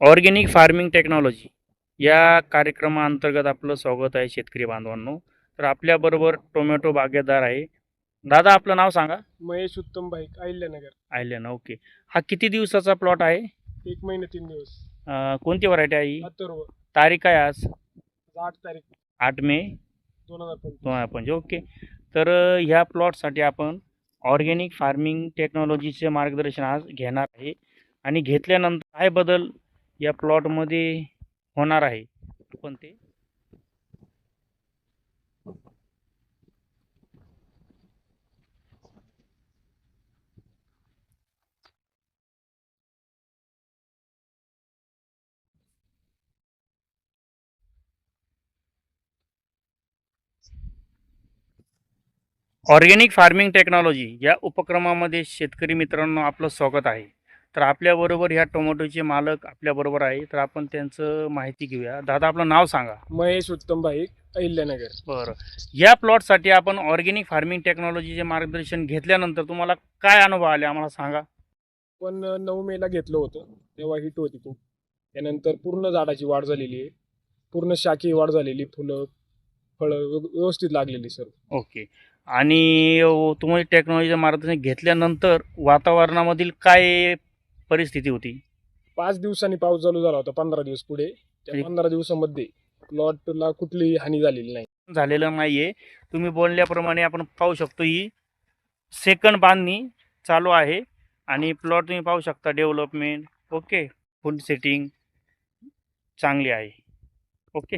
Organic farming technology या कार्यक्रमाअंतर्गत आपलं स्वागत आहे शेतकरी बांधवांनो. तर आपल्याबरोबर टोमॅटो बागेदार आहे. दादा आपलं नाव सांगा. महेश उत्तम बाईक अहिल्यानगर. आयल्यानं ओके. हा किती दिवसाचा प्लॉट आहे? एक महिने तीन दिवस. अं, कोणती व्हरायटी आहे ही? अथर्व. तारीख काय आज आठ तारीख. आठ मे? दोन हजार पंचवीस. दोन हजार पंचवीस ओके. तर अं, ह्या प्लॉटसाठी आपण ऑर्गेनिक फार्मिंग टेक्नॉलॉजीचे मार्गदर्शन आज घेणार आहे. आणि घेतल्यानंतर काय बदल या प्लॉटमध्ये होणार आहे. पण ते ऑर्गेनिक फार्मिंग टेक्नॉलॉजी या उपक्रमामध्ये शेतकरी मित्रांनो आपलं स्वागत आहे. तर आपल्याबरोबर ह्या टोमॅटोचे मालक आपल्याबरोबर आहे. तर आपण त्यांचं माहिती घेऊया. दादा आपलं नाव सांगा. महेश उत्तम बाईक अहिल्यानगर. बरं. या प्लॉटसाठी आपण ऑर्गेनिक फार्मिंग टेक्नॉलॉजीचे मार्गदर्शन घेतल्यानंतर तुम्हाला काय अनुभव आले आम्हाला सांगा. पण नऊ मेला घेतलं होतं तेव्हा हिट होती खूप त्यानंतर पूर्ण झाडाची वाढ झालेली आहे. पूर्ण शाखी वाढ झालेली फुलं फळं व्यव- व्यवस्थित लागलेली सर ओके. आणि तुम्ही टेक्नॉलॉजीचं मार्गदर्शन घेतल्यानंतर वातावरणामधील काय परिस्थिती होती. पाच दिवसांनी पाऊस चालू झाला होता पंधरा दिवस पुढे. त्या ठीक. पंधरा दिवसामध्ये प्लॉटला कुठलीही हानी झालेली नाही. झालेलं नाही आहे तुम्ही बोलल्याप्रमाणे आपण पाहू शकतो ही सेकंड बांधणी चालू आहे आणि प्लॉट तुम्ही पाहू शकता डेव्हलपमेंट ओके फुल सेटिंग चांगली आहे. ओके